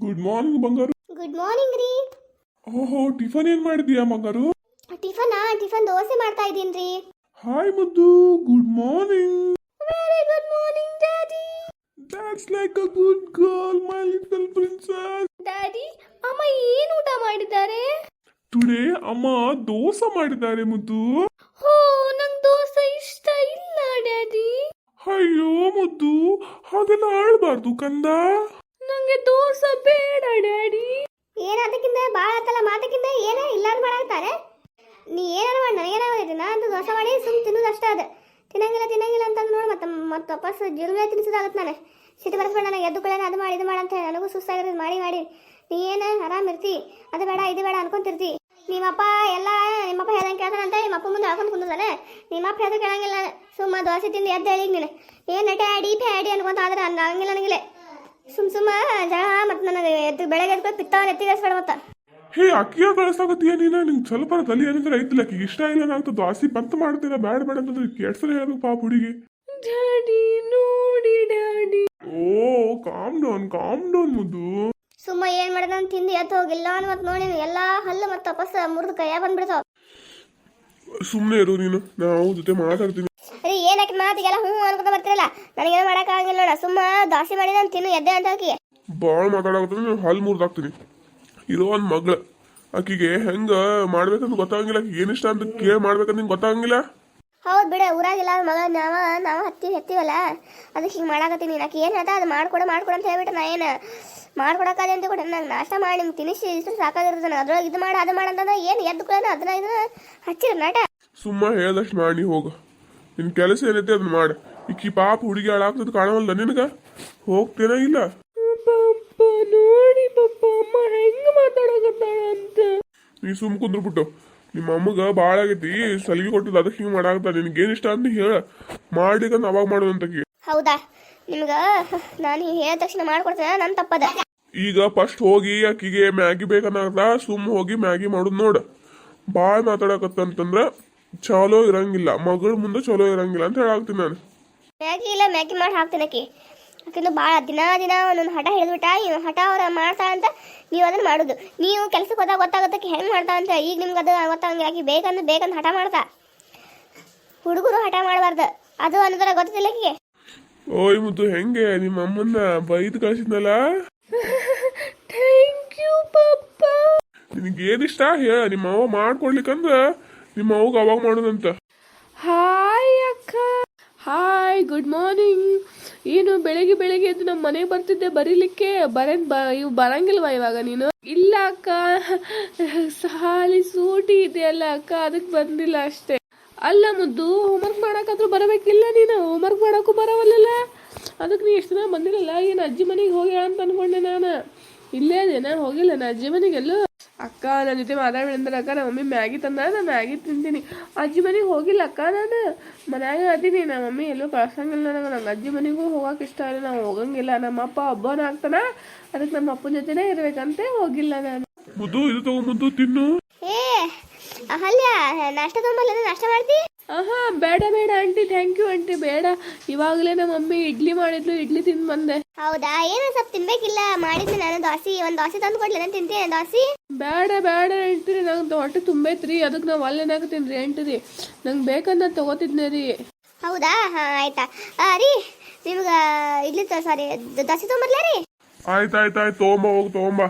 Good morning ಬಂಗಾರು. Good morning ರೀ. ಓಹೋ ಟಿಫನ್ ಏನ್ ಮಾಡಿದ್ಯಾ ಬಂಗಾರು? ಆ ಟಿಫನ್ ದೋಸೆ ಮಾಡ್ತಾ ಇದ್ದೀನಿ ರೀ. ಹಾಯ್ ಮುದ್ದು. Good morning very good morning daddy that's like a good girl my little princess daddy ಅಮ್ಮ ಏನು ಊಟ ಮಾಡಿದ್ದಾರೆ? ಟುಡೇ ಅಮ್ಮ ದೋಸೆ ಮಾಡಿದ್ದಾರೆ ಮುದ್ದು. ಹೋ ನಂಗೆ ದೋಸೆ ಇಷ್ಟ ಇಲ್ಲ ಡ್ಯಾಡಿ ಅಯ್ಯೋ ಮುದ್ದು. ಹಾಗೆಲ್ಲ ಆಳ್ಬಾರ್ದು ಕಂದ. ನಂಗೆ ದೋಸೆ ಬೇಡ, ಡ್ಯಾಡಿ. ಏನಾದಕ್ಕಿಂತ ಭಾಳ ಆತಲ್ಲ ಮಾತಕ್ಕಿಂತ ಏನ ಇಲ್ಲಾರು ಮಾಡಾಕ್ತಾರೆ. ನೀ ಏನಾರು ಮಾಡಿ ನನಗೇನಾಗೈತಿ ನಾನು ದೋಸೆ ಮಾಡಿ ಸುಮ್ ತಿನ್ನೋದು ಅಷ್ಟೇ ಅದು. ತಿನ್ನಂಗಿಲ್ಲ ತಿನ್ನಂಗಿಲ್ಲ ಅಂತ ನೋಡಿ, ಮತ್ತೆ ಮತ್ತೆ ವಾಪಸ್ ಜುಲ್ಮೆ ತಿನ್ನಿಸೋದಾಗತ್ತೆ ನಾನು. ಸಿಟ್ಟು ಬರ್ಸ್ಬೇಡ, ನನಗೆ ಎದ್ದು ಕೂಡ ಅದು ಮಾಡಿ, ಇದು ಮಾಡ ಅಂತ ನನಗೂ ಸುಸ್ತಾಗಿರೋದು ಮಾಡಿ ಮಾಡಿ. ನೀ ಏನು ಆರಾಮ್ ಇರ್ತಿ? ಅದು ಬೇಡ, ಇದು ಬೇಡ ಅನ್ಕೊಂತಿರ್ತಿ. ನಿಮ್ಮಪ್ಪ ಎಲ್ಲ, ನಿಮ್ಮಪ್ಪ ಹೇಳ್ದಂಗೆ ಕೇಳ್ತಾನಂತ ನಿಮ್ಮಪ್ಪ ಮುಂದೆ ಹಾಕೊಂಡು ಕುಂದದಾನೆ ನಿಮ್ಮಪ್ಪ ಹೇಳ್ದು ಕೇಳಂಗಿಲ್ಲ. ಸುಮ್ಮ ದೋಸೆ ತಿಂದು ಎದ್ದು ಹೇಳಿ ನೀನು. ಏನು ನಟೆ ಆಡಿ ಪ್ಯಾಡಿ ಅನ್ಕೊಂತ ಆದ್ರೆ ಹಂಗಿಲ್ಲ ನನಗಿಲ್ಲ ಸುಮ್ ಸುಮ್ಮ ಜಾ ಮತ್ತು ನನಗೆ ಎದ್ದು ಬೆಳಗ್ಗೆ ಎದ್ದು ಎತ್ತಿ ನೆತ್ತಿಗೇಸ್ಬೇಡ ಮತ್ತೆ. ಹೇ ಅಕ್ಕಿಯ ಕಳ್ಸಾಕತ್ತೀಯ ನೀನ? ನಿಂಗೆ ಸ್ವಲ್ಪ ತಲೆ ಏನಂದ್ರೆ ಐತಿಲ್ಲ ಆಕಿಗೆ. ಇಷ್ಟ ಇಲ್ಲ ನಾಗ್ತದ ದ್ವಾಸಿ ಬಂತ ಮಾಡ್ತೀರಾ? ಬ್ಯಾಡ ಬೇಡ ಅಂತಂದ್ರೆ ಕೆಡ್ಸಲ ಹೇಳ್ಬೇಕು ಪಾಪ ಹುಡುಗಿ? ಡ್ಯಾಡಿ ನೋಡಿ daddy. Oh calm down calm down ಮುದ್ದು. ಸುಮ್ಮ ಏನ್ ಮಾಡ್ದ ತಿಂದು ಎತ್ತು ಹೋಗಿಲ್ಲ ಮತ್ತೆ ನೋಡಿ ಎಲ್ಲಾ ಹಲ್ಲು ಮತ್ತೆ ತಪಸ್ಸ ಮುರಿದು ಕೈಯ ಬಂದ್ಬಿಡ್ತಾವ. ಸುಮ್ಮನೆ ಇರು ನೀನು. ನಾವು ಜೊತೆ ಮಾತಾಡ್ತೀನಿ. ಅರೆ ಏನಕ್ಕೆ ಮಾತಿಗೆಲ್ಲ ಹ್ಞೂ ಅನ್ಕೊಂತ ಬರ್ತಿರಲ್ಲ. ನನಗೇನು ಮಾಡೋಕ್ಕಾಗಿಲ್ಲ ನೋಡ. ಸುಮ್ಮ ದೋಸೆ ಮಾಡಿದ ತಿನ್ನು. ಎದ್ದೆ ಅಂತ ಹಾಕಿ ಭಾಳ ಮಾತಾಡಕತ್ತೀನಿ ನೀವು ಹಲ್ ಮುರ್ದಾಕ್ತೀನಿ ಇರೋ ಒಂದು ಮಗಳು. ಆಕಿಗೆ ಹೆಂಗ ಮಾಡ್ಬೇಕಂತ ಗೊತ್ತಾಗಂಗಿಲ್ಲ. ಆಕಿಗೆ ಇಷ್ಟ ಅಂತ ಕೇಳಿ ಮಾಡ್ಬೇಕಂತ ನಿಂಗೆ ಗೊತ್ತಾಗಂಗಿಲ್ಲ? ಹೌದು ಬಿಡ. ಊರಾಗಿಲ್ಲ ಅವ್ರ ಮಗ. ನಾವ ನಾವು ಹತ್ತಿ ಹತ್ತೀವಲ್ಲ. ಅದಕ್ಕೆ ಹಿಂಗೆ ಮಾಡಾಕತ್ತೀನಿ. ನಾಕಿ ಏನು ಹೇಳ್ತಾ? ಅದು ಮಾಡ್ಕೊಡ ಮಾಡ್ಕೊಡ ಅಂತ ಹೇಳ್ಬಿಟ್ಟು ನಾ ಏನು ಮಾಡ್ಕೊಡಕ್ಕಾದೆ ಅಂತ ಕೂಡ ನಂಗೆ ನಾಷ್ಟ ಮಾಡಿ ನಿಮ್ಗೆ ತಿನ್ನಿಸಿ ಇಷ್ಟು ಸಾಕಾಗಿರುತ್ತೆ ನಾನು ಅದ್ರೊಳಗೆ ಇದು ಮಾಡಿ ಅದು ಮಾಡಂತಂದ್ರೆ ಏನು ಎದ್ದು ಕೂಡ ಅದನ್ನ ಇದನ್ನ ಹಚ್ಚಿರ ನಾಟ. ಸುಮ್ಮ ಹೇಳ್ದಷ್ಟು ಮಾಡಿ ಹೋಗು. ನಿನ್ನ ಕೆಲಸ ಏನೈತೆ ಅದನ್ನ ಮಾಡಿ. ಈಕಿ ಪಾಪ ಹುಡುಗಿ ಹಾಳಾಗ್ತದ ಕಾಣವಲ್ಲ ನಿನಗ? ಹೋಗ್ತೇನ ಇಲ್ಲ. ನೋಡಿ ಪಪ್ಪ ಅಮ್ಮ ಹೆಂಗೆ ಮಾತಾಡಕತ್ತಾಳ ಅಂತ ನೀ ಸುಮ್ ಕುಂದ್ರಬಿಟ್ಟು. ನಿಮ್ಮ ಅಮ್ಮಗ ಬಾಳ ಆಗೈತಿ ಸಲಿಗೆ ಕೊಟ್ಟದ ಅದಕ್ಕೆ ಹಿಂಗೆ ಮಾಡಾಕ್ತ ನಿನ್ಗೇನು ಇಷ್ಟ ಅಂತ ಹೇಳ. ಮಾಡ್ಲಿಕ್ಕಂತ ಅವಾಗ ಮಾಡೋದಂತಕಿ ಹೌದಾ? ನಿಮ್ಗೆ ನಾನು ಹೇಳಿದ ತಕ್ಷಣ ಮಾಡ್ಕೊಡ್ತೇನೆ ನನ್ನ ತಪ್ಪದ. ಈಗ ಫಸ್ಟ್ ಹೋಗಿ ಆಕಿಗೆ ಮ್ಯಾಗಿ ಬೇಕನ್ನಾಗ್ದ ಸುಮ್ಮ ಹೋಗಿ ಮ್ಯಾಗಿ ಮಾಡೋದು ನೋಡು. ಭಾಳ ಮಾತಾಡಕತ್ತಂತಂದ್ರ ಚಲೋ ಇರಂಗಿಲ್ಲ. ಮಗಳ ಮುಂದೆ ಚಲೋ ಇರಂಗಿಲ್ಲ ಅಂತ ಹೇಳಾಕ್ತೀನಿ ನಾನು. ಮ್ಯಾಗಿ ಇಲ್ಲ ಮ್ಯಾಗಿ ಮಾಡಿ ಹಾಕ್ತೀನಿ ಆಕಿ ಯಾಕಂದ್ರೆ ಭಾಳ ದಿನ ದಿನ ಒಂದೊಂದು ಹಠ ಹಿಡಿದ್ಬಿಟ್ಟ ಇವ್ ಹಠ ಅವ್ರ ಮಾಡ್ತಾ ಅಂತ ನೀವು ಅದನ್ನ ಮಾಡೋದು. ನೀವು ಕೆಲ್ಸಕ್ಕೆ ಹೋದಾಗ ಗೊತ್ತಾಗತ್ತಕ್ಕೆ ಹೆಂಗೆ ಮಾಡ್ತಾ ಅಂತ. ಈಗ ನಿಮ್ಗೆ ಅದು ಗೊತ್ತಾಗಂಗೆ ಆಕಿ ಬೇಕಂದ್ರೆ ಬೇಕಂತ ಹಠ ಮಾಡ್ತಾ. ಹುಡುಗರು ಹಠ ಮಾಡಬಾರ್ದು. ಅದು ಅನ್ನೋದರ ಗೊತ್ತಿಲ್ಲ ಆಕಿಗೆ ಓಯ್ ಮುದ್ದು ಹೆಂಗೆ? ನಿಮ್ಮ ಅಮ್ಮನ್ನ ಬೈದು ಕಳಿಸಿದ್ನಲ್ಲ? ಥ್ಯಾಂಕ್ ಯು ಪಪ್ಪ ನಿನಗೇನಿಷ್ಟ? ಹೇಳ ನಿಮ್ಮ ಅವ್ವ ಮಾಡ್ಕೊಡ್ಲಿಕ್ಕಂದ್ರ ನಿಮ್ಮ ಅವ್ಗ ಅವಾಗ ಮಾಡೋದಂತ. ಹಾಯ್ ಅಕ್ಕ. ಹಾಯ್ ಗುಡ್ ಮಾರ್ನಿಂಗ್ ಏನು ಬೆಳಿಗ್ಗೆ ಬೆಳಿಗ್ಗೆ ಎದ್ದು ನಮ್ಮ ಮನೆಗೆ ಬರ್ತಿದ್ದೆ ಬರೀಲಿಕ್ಕೆ. ಬರೇನ್ ಬ ಇವು ಬರಂಗಿಲ್ವಾ ಇವಾಗ ನೀನು? ಇಲ್ಲ ಅಕ್ಕ. ಸಾಲಿ ಸೂಟಿ ಇದೆಯಲ್ಲ ಅಕ್ಕ. ಅದಕ್ಕೆ ಬಂದಿಲ್ಲ ಅಷ್ಟೇ. ಅಲ್ಲ ಮುದ್ದು ಹೋಮ್ವರ್ಕ್ ಮಾಡಕ್ಕಾದ್ರೂ ಬರಬೇಕಿಲ್ಲ ನೀನು? ಹೋಮ್ವರ್ಕ್ ಮಾಡೋಕ್ಕೂ ಬರವಲ್ಲ ಅದಕ್ಕೆ ನೀ ಎಷ್ಟು ದಿನ ಬಂದಿರಲ್ಲ ಏನು ಅಜ್ಜಿ ಮನೆಗೆ ಹೋಗ್ಯಾಳ ಅಂತ ಅನ್ಕೊಂಡೆ ನಾನು. ಇಲ್ಲೇ ನಾ ಹೋಗಿಲ್ಲ ನಾ ಅಜ್ಜಿ ಮನೆಗೆಲ್ಲೂ ಅಕ್ಕ ನನ್ನ ಜೊತೆ ಮಾತಾಡ್ಬೇಡ ಅಂದ್ರೆ ಅಕ್ಕ ನಮ್ಮ ಮಮ್ಮಿ ಮ್ಯಾಗಿ ತಂದ ನಾನು ಮ್ಯಾಗಿ ತಿಂತೀನಿ. ಅಜ್ಜಿ ಮನೆಗೆ ಹೋಗಿಲ್ಲ ಅಕ್ಕ ನಾನು. ಮನ್ಯಾಗ ಅದೀನಿ ನಮ್ಮ ಮಮ್ಮಿ ಎಲ್ಲೂ ಕಳ್ಸಂಗಿಲ್ಲ ನನಗೆ ನಂಗೆ ಅಜ್ಜಿ ಮನೆಗೂ ಹೋಗಕ್ಕೆ ಇಷ್ಟ ಇಲ್ಲ ನಾವು ಹೋಗಂಗಿಲ್ಲ. ನಮ್ಮ ಅಪ್ಪ ಹಬ್ಬನ ಆಗ್ತಾನ ಅದಕ್ಕೆ ನಮ್ಮ ಅಪ್ಪನ ಜೊತೆನೇ ಇರ್ಬೇಕಂತೆ ಹೋಗಿಲ್ಲ ನಾನು. ಮುದ್ದು ಇದು ತಗೋ ಮುದ್ದು ತಿನ್ನು. ಏ ಅಹಲ್ಯ ನಾಷ್ಟ ತೊಗೊಂಬಲ್ಲ ನಾಷ್ಟ ಮಾಡ್ತಿ? ಆಹಾ ಬೇಡ ಬೇಡ ಆಂಟಿ ಥ್ಯಾಂಕ್ ಯು ಆಂಟಿ ಬೇಡ. ಇವಾಗಲೇ ನಮ್ಮ ಮಮ್ಮಿ ಇಡ್ಲಿ ಮಾಡಿದ್ಲು ಇಡ್ಲಿ ತಿಂದು ಬಂದೆ. ಹೌದಾ? ಏನು ಸ್ವಲ್ಪ ತಿನ್ಬೇಕಿಲ್ಲ. ಮಾಡಿದ್ದೆ ನಾನು ದೋಸೆ ಒಂದ್ ದೋಸೆ ತಂದು ಕೊಡ್ಲಿ? ನಾನು ತಿಂತೀನಿ ದೋಸೆ. ಬೇಡ ಬೇಡ ಆಂಟಿ ನಂಗೆ ಹೊಟ್ಟೆ ತುಂಬೈತ್ರಿ ಅದಕ್ಕೆ ನಾವು ನಾಕ ತಿನ್ರಿ ಆಂಟಿ. ನಂಗೆ ಬೇಕಂತ ತಗೋತಿದ್ನೆ ರೀ. ಹೌದಾ? ಹಾಂ ಆಯ್ತಾ. ಆ, ರೀ ನಿಮ್ಗ ಇಡ್ಲಿ ಸಾರಿ ದೋಸೆ ತೊಗೊಂಬರ್ಲಾ ರೀ? ಆಯ್ತು ಆಯ್ತು ಆಯ್ತು ತೊಗೊಂಬ ಹೋಗಿ ತೊಗೊಂಬ.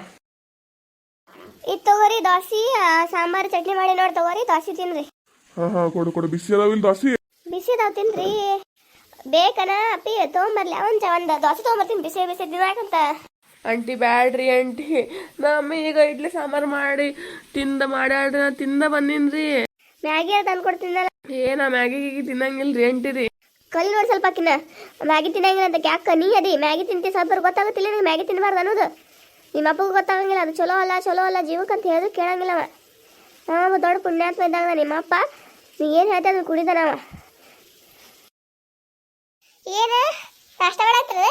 ಇದು ತಗೋರಿ ದೋಸೆ. ಆ, ಸಾಂಬಾರು ಚಟ್ನಿ ಮಾಡಿ ನೋಡಿ ತಗೋರಿ ದೋಸೆ ತಿನ್ರಿ. ಹಾ ಹಾ ಕೊಡು ಕೊಡು. ಬಿಸಿ ಅದಾವಿಲ್ಲ ದೋಸಿ ಬಿಸಿ ಅದಾವ ತಿನ್ರಿ. ಬೇಕನ? ಅಪ್ಪಿ ತೊಗೊಂಬರ್ಲಿ. ಒಂದು ಒಂದು ದೋಸೆ ತೊಗೊಂಬರ್ತೀನಿ. ಬಿಸಿ ಬಿಸಿ ದಿನಾಕಂತ ಆಂಟಿ ಬ್ಯಾಡ್ರಿ ಆಂಟಿ. ನಮ್ಮ ಈಗ ಇಡ್ಲಿ ಸಾಂಬಾರ್ ಮಾಡಿ ತಿಂದ ಮಾಡ್ಯಾಡ್ರಿ ನಾ ತಿಂದ ಬಂದಿನ್ರಿ. ಮ್ಯಾಗಿ ಅದು ತಂದ್ಕೊಡ್ತೀನಲ್ಲ ಏನ ಮ್ಯಾಗಿ ಗೀಗಿ ತಿನ್ನಂಗಿಲ್ರಿ ಅಂಟಿರಿ ಕಲ್ ನೋಡಿ ಸ್ವಲ್ಪ ಆಕಿನ. ಮ್ಯಾಗಿ ತಿನ್ನಂಗಿಲ್ಲ ಅಂತ ಯಾಕೆ ನೀ ಅದಿ? ಮ್ಯಾಗಿ ತಿಂತಿ ಸ್ವಲ್ಪ ಗೊತ್ತಾಗುತ್ತಿಲ್ಲ ನಿಂಗೆ ಮ್ಯಾಗಿ ತಿನ್ಬಾರ್ದು ಅನ್ನೋದು. ನಿಮ್ಮ ಅಪ್ಪಗೂ ಗೊತ್ತಾಗಂಗಿಲ್ಲ. ಅದು ಚಲೋ ಅಲ್ಲ ಚಲೋ ಅಲ್ಲ ಜೀವಕ್ಕೆ ಅಂತ ಹೇಳೋದು ಕೇಳಂಗಿಲ್ಲ ಅವ. ನಾವು ದೊಡ್ಡ ಪುಣ್ಯಾತ್ಮ ಇದ್ದಾಗ ನಿಮ್ಮ ಅಪ್ಪ. ನೀ ಏನು ಹೇಳ್ತಾ ಅದನ್ನ ಕುಡಿತಾನವ ಏನು? ನಾಷ್ಟ ಮಾಡತ್ರಿ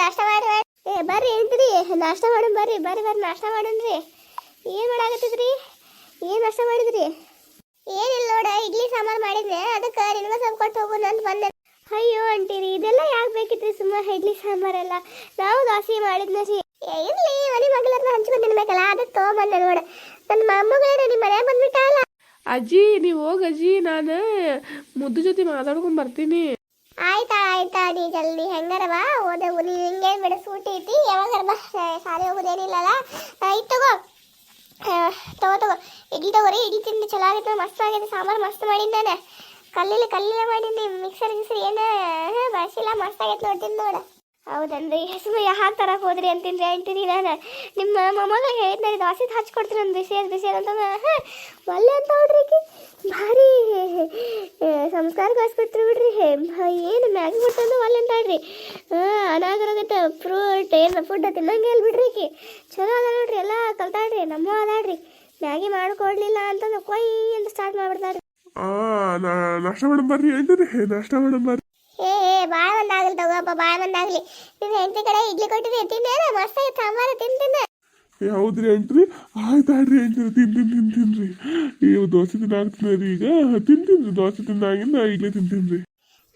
ನಾಷ್ಟ ಮಾಡಿ ಏ ಬರ್ರಿ ಏನ್ರಿ ನಾಷ್ಟ ಮಾಡೋಣ ಬರ್ರಿ. ಬರ್ರಿ ಬರ್ರಿ. ನಾಷ್ಟ ಮಾಡೋಣ್ರಿ. ಏನು ಮಾಡಾಕತ್ತಿದ್ರಿ? ಏನು ನಾಷ್ಟ ಮಾಡಿದ್ರಿ? ಏನಿಲ್ಲ ನೋಡ ಇಡ್ಲಿ ಸಾಂಬಾರು ಮಾಡಿದ್ನೆ. ಅದಕ್ಕೆ ನಿನ್ಗೆ ಸ್ವಲ್ಪ ಕೊಟ್ಟು ಹೋಗೋಣ ಅಂತ ಬಂದೆ. ಅಯ್ಯೋ ಅಂತೀರಿ ಇದೆಲ್ಲ ಯಾಕೆ ಬೇಕಿತ್ರಿ ಸುಮ್ಮನೆ ಇಡ್ಲಿ ಸಾಂಬಾರೆಲ್ಲ? ನಾವು ದೋಸೆ ಮಾಡಿದ್ನ ಅಜ್ಜಿ, ನೀವು ಹೋಗಿ ಅಜ್ಜಿ, ನಾನು ಮುದ್ದು ಜೊತೆ ಮಾತಾಡ್ಕೊಂಡು ಬರ್ತೀನಿ. ಆಯ್ತಾ ಆಯ್ತಾ, ನೀ ಜಲ್ದಿ ಹೆಂಗಾರ ಬಾ ಓದ ನೀ ಹಿಂಗೆ ಬಿಡ, ಸೂಟಿ ಐತಿ. ಯಾವಾಗ ಬಾ ಶಾಲೆ ಹೋಗೋದೇನಿಲ್ಲಲ್ಲ ಆಯ್ತು ತಗೋ. ತಗೋ ತಗೋ. ಇಡ್ಲಿ ತಗೋರಿ ಇಡ್ಲಿ ತಿಂದು ಚಲೋ ಆಗಿತ್ತು ಮಸ್ತ್ ಆಗಿದೆ ಸಾಂಬಾರು ಮಸ್ತ್ ಮಾಡೀನಿ ನಾನು. ಕಲ್ಲಿಲ್ಲ ಕಲ್ಲಿಲ್ಲ ಮಾಡೀನಿ ಮಿಕ್ಸರ್ ಗಿಕ್ಸರ್ ಏನು ಬಳಸಿಲ್ಲ, ಮಸ್ತ್ ಆಗೈತೆ ನೋಡ್ತೀನಿ ನೋಡ. ಹೌದನ್ರಿ ಹೆಸರು ಯಾಕೆ ತರಕ್ಕೆ ಹೋದ್ರಿ ಅಂತೀನಿ ಅಂತೀನಿ ನಾನು? ನಿಮ್ಮ ಮೊಮ್ಮಗ ಹೇಳಿದ್ನ ದೋಸೆ ಹಚ್ಕೊಡ್ತೀನಿ ಒಂದು ಬಿಸಿ ಬಿಸಿ ಅಂತ ಹಾಂ ಒಳ್ಳೆ ಅಂತ ನೋಡ್ರಿ ಭಾರಿ ಸಂಸ್ಕಾರ ಸಂಸ್ಕಾರಕ್ಕೋಸ್ಕರ ಬಿಡ್ರಿ ಏನು ಮ್ಯಾಗಿ ಮಾಡ್ತಂದು ಒಳ್ಳೆ ಅಂತ ಹೇಳ್ರಿ. ಅನಾಗರಾಗತ್ತೆ ಫ್ರೂಟ್ ಏನು ಫುಡ್ ತಿನ್ನಂಗೆ ಇಲ್ಲ ಬಿಡ್ರಿ ಕಿ ಚಲೋ ಅದ ನೋಡ್ರಿ, ಎಲ್ಲ ಕಲ್ತಾಳ್ರಿ, ನಮ್ಮ ಅದಾಳ್ರಿ. ಮ್ಯಾಗಿ ಮಾಡ್ಕೊಡ್ಲಿಲ್ಲ ಅಂತಂದ್ರೆ ಕೊಯ್ ಅಂತ ಸ್ಟಾರ್ಟ್ ಮಾಡ್ಬಿಡ್ತಾರೆ ಆ, ನಾ ನಾಷ್ಟ ಮೇಡಮ್ ಬರ್ರಿ ಹೇಳ್ತೀರಿ ನಾಷ್ಟ ಮೇಡಮ್ ಬರ್ರಿ. ಭಾಳ ಮಂದಾಗಲಿ ತಗೋಪ್ಪ ಭಾಳ ಮಂದಾಗಲಿ ನಿನ್ನ ಹೆಂಡತಿ ಕಡೆ ಇಡ್ಲಿ ಕೊಟ್ಟಿದ್ದೆ ತಿಂದೇನ ಮಸ್ತ್ ಆಗೈತೆ ಸಾಂಬಾರು ತಿಂತೀನಿ. ಹೌದ್ರಿ ಅಂಟ್ರಿ ಆಯ್ತಾಡ್ರಿ ಅಂತೀರಿ ತಿನ್ ತಿನ್ ತಿನ್ ತಿನ್ರಿ ನೀವು ದೋಸೆ ತಿನ್ನಾಗ್ತೀನಿ ಈಗ. ತಿನ್ ತಿನ್ರಿ ದೋಸೆ ತಿಂದಾಗಿಂದ ಇಡ್ಲಿ ತಿಂತೀನಿ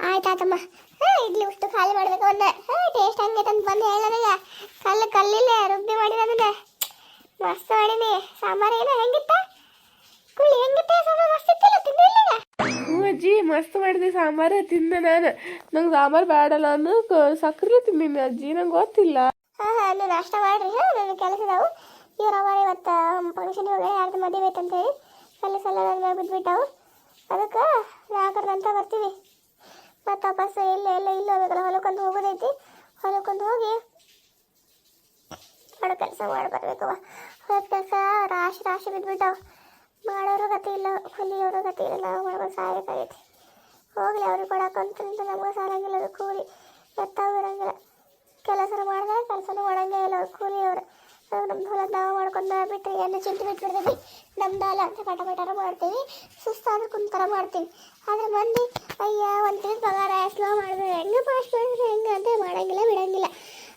ಆಯ್ತಾತಮ್ಮ ಹಾ ಇಡ್ಲಿ ಉಷ್ಟು ಖಾಲಿ ಮಾಡ್ಬೇಕು ಒಂದ ಹಾ ಟೇಸ್ಟ್ ಹಂಗೆ ತಂದು ಬಂದು ಹೇಳ ನನಗೆ ಕಲ್ಲು ಕಲ್ಲಿಲ್ಲ ರುಬ್ಬಿ ಮಾಡಿದ ಅದನ್ನ ಮಸ್ತ್ ಮಾಡೀನಿ. ಸಾಂಬಾರು ಏನೋ ಹೆಂಗಿತ್ತ? ಕುಳ್ಳಿ ಹೆಂಗಿತ್ತ ಸಾಂಬಾರು? ಮಸ್ತ್ ಇತ್ತಿಲ್ಲ ಹ್ಞೂ ಅಜ್ಜಿ, ಮಸ್ತ್ ಮಾಡಿದೆ ಸಾಂಬಾರು, ತಿಂದೆ ನಾನು. ನಂಗೆ ಸಾಂಬಾರು ಬೇಡಲ್ಲ ಅನ್ನೋ ಸಕ್ಕರೆ ತಿಂದಿನಿ ಅಜ್ಜಿ, ನಂಗೆ ಗೊತ್ತಿಲ್ಲ. ಹಾ ಹಾ ನೀವು ನಾಷ್ಟ ಮಾಡ್ರಿ, ಹಾ ನನ್ನ ಕೆಲಸ ಇದಾವು. ಇವ್ರ ಅವ ಇವತ್ತು ಫಂಕ್ಷನ್ ಹೋಗಿ ಯಾರ್ದು ಮದುವೆ ಅಂತೇಳಿ. ಸಲ್ಲ ಸಲ ನನ್ನ ಮ್ಯಾಗ ಅದಕ್ಕೆ ನಾಲ್ಕರ ನಂತರ ಬರ್ತೀವಿ. ಮತ್ತು ವಾಪಸ್ ಇಲ್ಲ, ಎಲ್ಲ ಇಲ್ಲ ಹೋಗ್ಬೇಕಲ್ಲ, ಹೊಲಕ್ಕೊಂದು ಹೋಗೋದೈತಿ. ಹೊಲಕ್ಕೊಂದು ಹೋಗಿ ಮಾಡೋ ಕೆಲಸ ಮಾಡಿ ಬರ್ಬೇಕವ ಹೊಲದ ಕೆಲಸ ರಾಶಿ ರಾಶಿ ಬಿದ್ದುಬಿಟ್ಟಾವು ಮಾಡೋರು ಗತಿ ಇಲ್ಲ, ಹೊಲಿಯೋರು ಗತಿ ಇಲ್ಲ ನಾವು ಮಾಡ್ಕೊಂಡು ಸಾಯಬೇಕಾಗೈತಿ ಹೋಗ್ಲಿ ಅವ್ರಿಗೆ ಕೊಡಕ್ಕಂತ ನಮಗೆ ಸಾಲಂಗಿಲ್ಲ ಅದು ಕೂಲಿ. ಎತ್ತಾವು ಇರಂಗಿಲ್ಲ. ಕೆಲಸ ಮಾಡಿದ್ರೆ, ಕೆಲಸನೂ ಮಾಡಂಗೇ ಇಲ್ಲ ಕೂಲಿಯವರು ನಮ್ಮ ಹೊಲ ನಾವು ಮಾಡ್ಕೊಂಡು ಬಿಟ್ಟರೆ ಎಣ್ಣೆ ಚಿಂತೆ ಬಿಟ್ಬಿಡ್ತೀವಿ ನಮ್ದಲ್ಲ ಅಂತ ಪಟ ಪಟಾರ ಮಾಡ್ತೀವಿ ಸುಸ್ತಾದ್ರೆ ಕುಂತರ ಮಾಡ್ತೀವಿ ಆದರೆ ಮಂದಿ, ಅಯ್ಯ, ಒಂದು ತಿಂಗಳು ಪಗಾರ ಸ್ಲೋ ಮಾಡಿದ್ರೆ ಹೆಂಗೆ ಅಂತ ಮಾಡಂಗಿಲ್ಲ ಬಿಡಂಗಿಲ್ಲ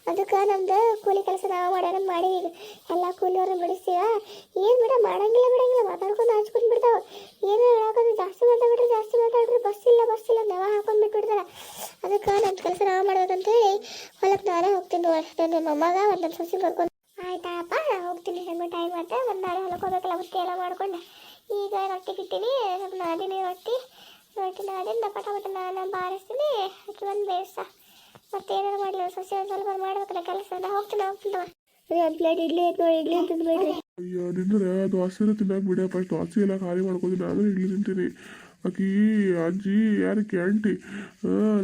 ಅದಕ್ಕೆ ನಮ್ದು ಕೂಲಿ ಕೆಲಸ ನಾವು ಮಾಡೋಣ ಮಾಡಿ ಎಲ್ಲ ಕೂಲಿಯವ್ರನ್ನ ಬಿಡಿಸ್ತೀವ ಏನು ಬಿಡ, ಮಾಡಂಗಿಲ್ಲ, ಬಿಡಂಗಿಲ್ಲ, ಮಾತಾಡ್ಕೊಂಡು ಹಚ್ಕೊಂಡು ಬಿಡ್ತಾವೆ. ಏನು ಹೇಳೋಕಂದ್ರೆ ಜಾಸ್ತಿ ಮಾತಾಡ್ಬಿಟ್ರೆ ಜಾಸ್ತಿ ಮಾತಾಡ್ರಿ ಬಸ್ ಇಲ್ಲ ಬಸ್ ಇಲ್ಲ, ನೆವ ಹಾಕೊಂಡು ಬಿಟ್ಬಿಡ್ತಾರೆ. ಅದಕ್ಕೆ ನನ್ನ ಕೆಲಸ ನಾವು ಮಾಡ್ಬೇಕಂತೇಳಿ ಹೊಲಕ್ಕೆ ನಾನೇ ಹೋಗ್ತೀನಿ ಅಷ್ಟೇ ನನ್ನ ಅಮ್ಮಗ ಒಂದೊಂದು ಸಸಿ ಕರ್ಕೊಂಡು ಆಯ್ತಾಯಪ್ಪ ನಾನು ಹೋಗ್ತೀನಿ ಹೆಂಗೋ ಟೈಮ್ ಮತ್ತೆ ಒಂದು ನಾಳೆ ಹೊಲಕ್ಕೆ ಹೋಗ್ಬೇಕಲ್ಲ ಬುತ್ತಿ ಎಲ್ಲ ಮಾಡ್ಕೊಂಡು. ಈಗ ರೊಟ್ಟಿ ಕಿತ್ತೀನಿ, ಸ್ವಲ್ಪ ನಾದಿನಿ ರೊಟ್ಟಿ ರೊಟ್ಟಿ ನಾದಿನಿ ಪಟ ಟಮಟ ನಾನು ಬಾರಿಸ್ತೀನಿ, ಅದಕ್ಕೆ ಒಂದು ಬೇಸ. ಮತ್ತೆ ಏನಾರು ಮಾಡಲಿ ಸೊಸೆ ಒಂದು ಸ್ವಲ್ಪ ಮಾಡ್ಬೇಕಲ್ಲ ಕೆಲಸ ಹೋಗ್ತಾನೆ ಹೋಗ್ತಾನೆ ಒಂದು ಪ್ಲೇಟ್ ಇಡ್ಲಿ ಐತೆ ನೋಡಿ ಇಡ್ಲಿ ತಿಂದ್ಬಿಡ್ರಿ ಅಯ್ಯೋ ನಿಂದ್ರೆ ದೋಸೆ ತಿನ್ನ ಬಿಡ ಫಸ್ಟ್ ದೋಸೆ ಎಲ್ಲ ಖಾಲಿ ಮಾಡ್ಕೊತೀನಿ ಆಮೇಲೆ ಇಡ್ಲಿ ತಿಂತೀನಿ. ಆಕಿ ಅಜ್ಜಿ ಯಾರಕ್ಕೆ ಆಂಟಿ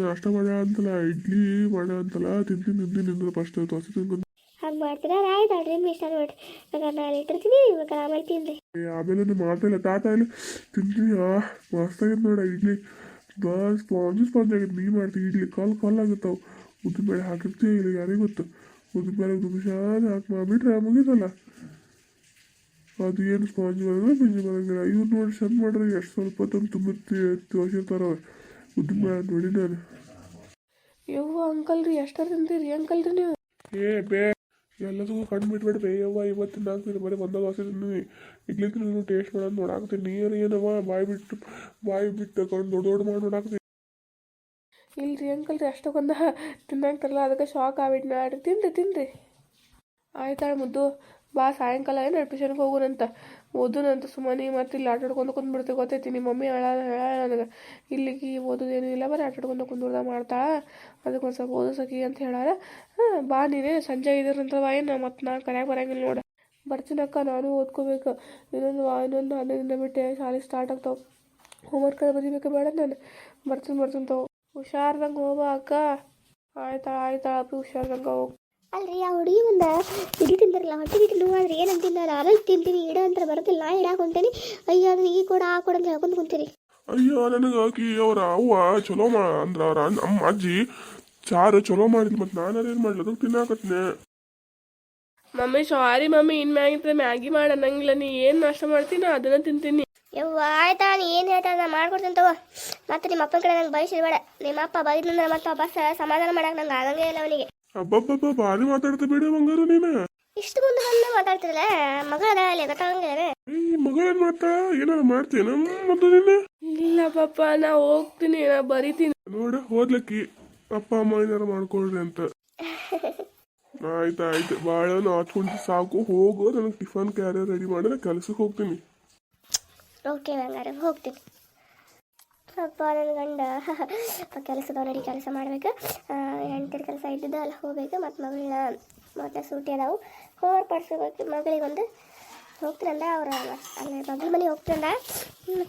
ನಾಷ್ಟ ಮಾಡ ಅಂತಲ್ಲ ಇಡ್ಲಿ ಮಾಡ ಅಂತಲ್ಲ ತಿಂತೀನಿ ತಿಂತೀನಿ ನಿಂದ್ರೆ ಫಸ್ಟ್ ದೋಸೆ ತಿನ್ಕೊಂಡು. ಹಂಗೆ ಮಾಡ್ತೀರಾ? ಆಯ್ತು ಅಡ್ರಿ ನಿಮ್ಮ ಇಷ್ಟ ನೋಡ್ರಿ. ಬೇಕಾದ್ರೆ ನಾನು ಇಟ್ಟಿರ್ತೀನಿ ಬೇಕಾದ್ರೆ ಆಮೇಲೆ ತಿನ್ರಿ. ಏ, ಆಮೇಲೆ ಮಾಡ್ತಾ ಇಲ್ಲ ತಾತ ಇಲ್ಲಿ ತಿಂತೀನಿ ಆ ಮಸ್ತಾಗೈತೆ ನೋಡ ಇಡ್ಲಿ. ಬಾ ಸ್ಪಾಂಜ್ ಸ್ಪಾಂಜ್ ಆಗಿತ್ತು ನೀ ಮಾಡ್ತೀವಿ. ಇಡ್ಲಿ ಕಾಲು ಕಾಲ್ ಆಗುತ್ತಾವು. ಉದ್ದಿನ ಬೇಳೆ ಹಾಕಿರ್ತೀವಿ ಇಲ್ಲ ಯಾರಿಗೆ ಗೊತ್ತು. ಉದ್ದಿನ ಬೇಳೆ ಉದ್ದಿನ ಶಾನ್ ಹಾಕಿ ಮಾಡಿಬಿಟ್ರೆ ಮುಗಿತಲ್ಲ. ಅದು ಏನು ಸ್ಪಾಂಜ್ ಬರೋಲ್ಲ ಪಿಂಜಿ ಬರೋಂಗಿಲ್ಲ ಇವ್ರು ನೋಡಿ ಚಂದ ಮಾಡ್ರೆ ಎಷ್ಟು ಸ್ವಲ್ಪ ತಂದು ತುಂಬ ತೋರಿಸಿರ್ತಾರ ಉದ್ದಿನ ಬೇಳೆ ನೋಡಿ ನಾನು. ಯವ್ವ ಅಂಕಲ್ ರೀ ಎಷ್ಟಾರು ತಿಂತೀರಿ? ಅಂಕಲ್ ರೀ ನೀವು? ಏ ಬೇ ಎಲ್ಲದಕ್ಕೂ ಕಣ್ಣು ಬಿಟ್ಬಿಟ್ಟು ಇವತ್ತು ನಾಲ್ಕು ದಿನ ಬರೀ ಒಂದ ದೋಸೆ ಇಡ್ಲಿ ತಿನ್ನೋದು ಟೇಸ್ಟ್ ಮಾಡೋದು ನೋಡಾಕ್ತೀನಿ. ನೀರು ಏನವ ಬಾಯಿ ಬಿಟ್ಟು ಬಾಯಿ ಬಿಟ್ಟು ತಗೊಂಡು ದೊಡ್ಡ ದೊಡ್ಡ ಮಾಡಿ ನೋಡಾಕ್ತೀನಿ. ಇಲ್ರಿ ಅಂಕಲ್ ರೀ ತಿನ್ನಂಗಿಲ್ಲ ಅದಕ್ಕೆ ಶಾಕ್ ಆಗ್ಬಿಟ್ಟು ಮಾಡ್ರಿ ತಿನ್ರಿ ತಿನ್ರಿ. ಆಯ್ತಾಳೆ ಮುದ್ದು. ಬಾ, ಸಾಯಂಕಾಲ ಏನು ಟ್ಯೂಷನ್ಗೆ ಹೋಗೋಣಂತ ಓದೋನಂತ ಸುಮ್ಮನೆ ಮತ್ತೆ ಇಲ್ಲಿ ಆಟಾಡ್ಕೊಂಡು ಕುಂದ್ಬಿಡ್ತೀವಿ ಗೊತ್ತೈತಿ. ನಿಮ್ಮ ಮಮ್ಮಿ ಹೇಳ ಹೇಳ ನನಗೆ. ಇಲ್ಲಿಗೆ ಓದೋದೇನು ಇಲ್ಲ, ಬರೀ ಆಟಾಡ್ಕೊಂಡು ಕುಂದ್ರದ ಮಾಡ್ತಾಳ ಅದಕ್ಕೆ ಒಂದು ಸ್ವಲ್ಪ ಓದಿಸಕಿ ಅಂತ ಹೇಳಾರ. ಬಾ ನೀನೇ, ಸಂಜೆ ಇದ್ರಂತ ಬಾ, ಏನು ಮತ್ತೆ ನಾನು ಕರೆಯಾಗ ಬರಂಗಿಲ್ಲ ನೋಡ. ಬರ್ತೀನಕ್ಕ, ನಾನು ಓದ್ಕೋಬೇಕು. ಇನ್ನೊಂದು ವಾ- ಇನ್ನೊಂದು ಹನ್ನೊಂದು ದಿನ ಬಿಟ್ಟೆ ಶಾಲೆ ಸ್ಟಾರ್ಟ್ ಆಗ್ತಾವೆ. ಹೋಮ್ವರ್ಕ್ ಬರೀಬೇಕು ಬೇಡ ನಾನು. ಬರ್ತೀನಿ ಬರ್ತೀನಿ ತಗೋ. ಹುಷಾರ್ದಂಗೆ ಹೋಗ ಅಕ್ಕ. ಆಯ್ತಾ ಆಯ್ತಾ, ಅಪ್ಪಿ ಹುಷಾರ್ದಂಗೆ ಹೋಗಿ. ಅಲ್ರಿ ಆ ಹುಡುಗಿ ಒಂದು ಇಡ್ಲಿ ತಿಂತಾರಲ್ಲ ಹೊಟ್ಟೆ ಬಿಟ್ಟು ನೋವಾದ್ರೆ ಏನಂತಿಲ್ಲ ಆಮೇಲೆ ತಿಂತೀನಿ ಇಡ ಅಂತ ಬರೋದಿಲ್ಲ ನಾ ಇಡಾಕ್ ಹೊಂಟೇನಿ. ಅಯ್ಯೋ ಅದು ಈ ಕೂಡ ಆ ಕೂಡ ಅಂತ ಹೇಳ್ಕೊಂಡು ಕುಂತೀರಿ. ಅಯ್ಯೋ ನನಗೆ ಆಕಿ ಅವ್ರ ಅವ್ವ ಚಲೋ ಮಾ ಅಂದ್ರ ಅವ್ರ ನಮ್ಮ ಅಜ್ಜಿ ಚಾರು ಚಲೋ ಮಾಡಿದ್ ಮತ್ತೆ ನಾನು ಏನು ಮಾಡ್ಲಿ ಅದಕ್ಕೆ ತಿನ್ನಾಕತ್ನೆ ಮಮ್ಮಿ ಸಾರಿ ಮಮ್ಮಿ ಇನ್ ಮ್ಯಾಗಿದ್ರೆ ಮ್ಯಾಗಿ ಮಾಡ ಅನ್ನಂಗಿಲ್ಲ ನೀ ಏನು ನಾಷ್ಟ ಮಾಡ್ತೀನಿ ಅದನ್ನ ತಿಂತೀನಿ. ಯವ್ವ ಆಯ್ತಾ ನೀ ಏನು ಹೇಳ್ತಾ ನಾ ಮಾಡ್ಕೊಡ್ತೀನಿ ತಗೋ. ಮತ್ತೆ ನಿಮ್ಮ ಅಪ್ಪನ ಕಡೆ ನಂಗೆ ಬಯಸಿದ ನಿಮ್ಮ ಅಪ್ಪ ಬೈದ್ನಂದ್ರೆ ಮತ್ತೆ ವಾಪಸ್ ಸಮಾಧಾನ ಮಾಡಕ್ಕೆ ನಂಗೆ ಆಗಂಗೇ ಇಲ್ಲ ಅವನಿಗೆ. ಅಬ್ಬಬ್ಬಬ್ಬ ಭಾರಿ ಮಾತಾಡ್ತಾ ಬೇಡ ಬಂಗಾರ ನೀನು. ಇಷ್ಟು ಬಂದ ಬಂದು ಮಾತಾಡ್ತಿರಲ್ಲ ಮಗಳ ಅದಾಳೆ ಗೊತ್ತಾಗಂಗಿಲ್ಲ ಈ ಮಗ ಮಾತಾ ಮಾಡ್ತಾ? ಏನಾರ ಮಾಡ್ತೇನ ಮತ್ತು ನೀನು ಇಲ್ಲ ಪಾಪ ನಾ ಹೋಗ್ತೀನಿ ನಾ ಬರಿತೀನಿ. ನೋಡು ಹೋದ್ಲಕ್ಕಿ. ಅಪ್ಪ ಅಮ್ಮ ಏನಾರ ಮಾಡ್ಕೊಳ್ರಿ ಅಂತ. ಆಯ್ತು ಆಯ್ತು. ಭಾಳ ನಾಚ್ಕೊಂಡು ಸಾಕು. ಹೋಗು ನನಗೆ ಟಿಫನ್ ಕ್ಯಾರಿಯರ್ ರೆಡಿ ಮಾಡಿದ್ರೆ ಕೆಲ್ಸಕ್ಕೆ ಹೋಗ್ತೀನಿ. ಓಕೆ ಹಂಗಾರೆ ಹೋಗ್ತೀನಿ. ನನ್ನ ಗಂಡ. ಕೆಲಸದ ರೆಡಿ ಕೆಲಸ ಮಾಡ್ಬೇಕು. ಎಂಟರ್ ಕೆಲಸ ಇದ್ದಿದ್ದು ಅಲ್ಲಿ ಹೋಗ್ಬೇಕು, ಮತ್ತು ಮಗಳನ್ನ ಮತ್ತೆ ಸೂಟಿ ಅದಾವು. ಹೋರ್ ಪಡ್ಸ್ಬೇಕು ಮಗಳಿಗೆ ಒಂದು ಹೋಗ್ತೀನಂದ, ಅವ್ರ ಅಲ್ಲಿ ಮಗಳ ಮನೆ ಹೋಗ್ತೀನಂದ.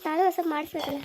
ತಾಳು ಸ್ವಲ್ಪ ಮಾಡಿಸ್ಬೇಕಲ್ಲ.